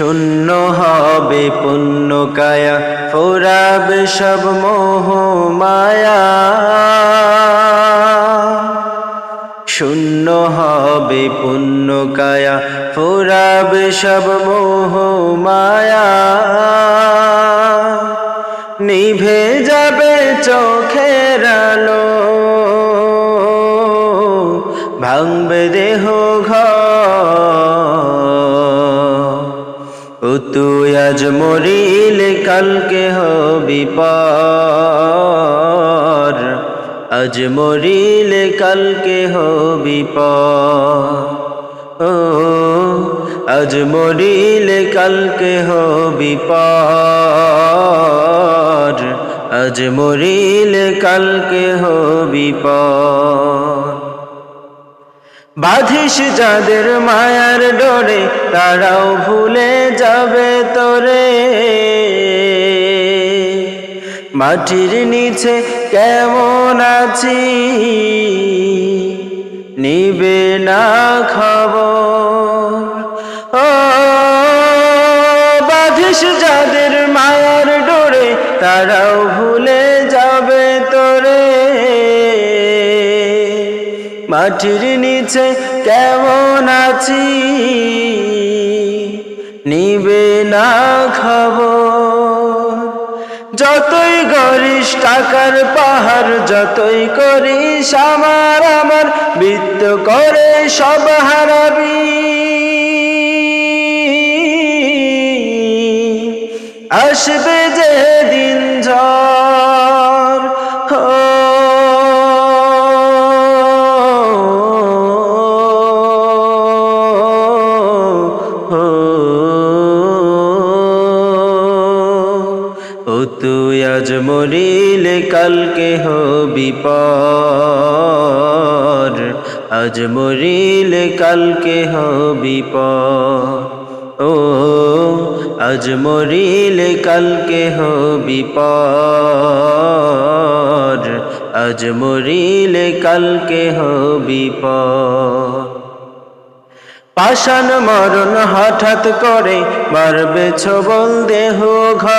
শূন্য হবে পুণ্য কায়া ফোরাবে সব মোহ মায়া। শূন্য হবে পুণ্য কায়া ফোরাবে সব মোহ মায়া। নিভে যাবে চোখের আলো, ভাঙবে দেহ তুই আজ মরিলে, কালকে হবি পার। আজ মরিলে, কালকে হবি ও, আজ মরিলে, কালকে হবি পার। আজ মরিলে, কালকে হবি পার। বাধিস যাদের মায়ার ডোরে, তারাও ভুলে যাবে তোরে। মাটির নিচে কেমন আছি, নিবে না খবর। ও, বাধিস যাদের মায়ার ডোরে, তারাও ভুলে যাবে তোরে। মাটির নিচে কেমন আছি? নিবে না খবর। যতই গরিস টাকার পাহাড়, যতই করিস আমার আমার, বৃত্ত করে সব হারাবি। আসবে যে দিন ও তুই আজ মরিলে কালকে হবি পর আজ মরিলে কালকে হবি পর ও, আজ মরিলে কালকে হবি পর আজ মরিলে কালকে হবি পর পাষাণ মরণ হঠাৎ করে মারবে ছবল দেহ ঘরে।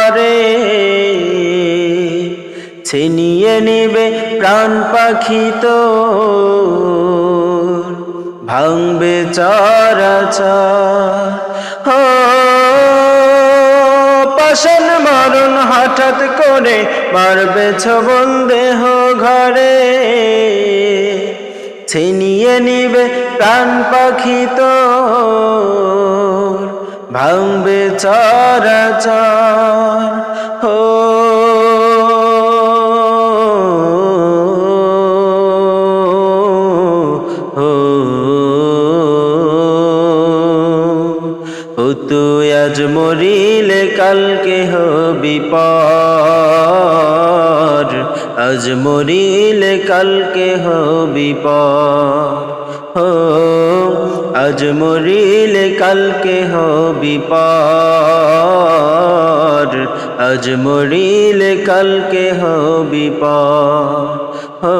ছিনিয়ে নিবে প্রাণ পাখি তো ভাঙবে চরাচর। ও পাষাণ মরণ হঠাৎ করে মারবে ছবন দেহ ঘরে। ছিনিয়ে নিবে প্রাণ পাখি তো ভাঙবে চরাচর। হো হো মরিলে কালকে হবি পর। আজ মরিলে কালকে হবি পর। হো আজ মরিলে কালকে হবি পর। আজ মরিলে কালকে হবি পর। হো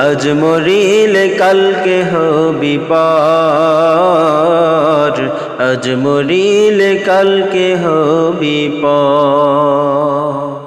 আজ মরিলে কালকে হবি পার। আজ মরিলে কালকে হবি পর।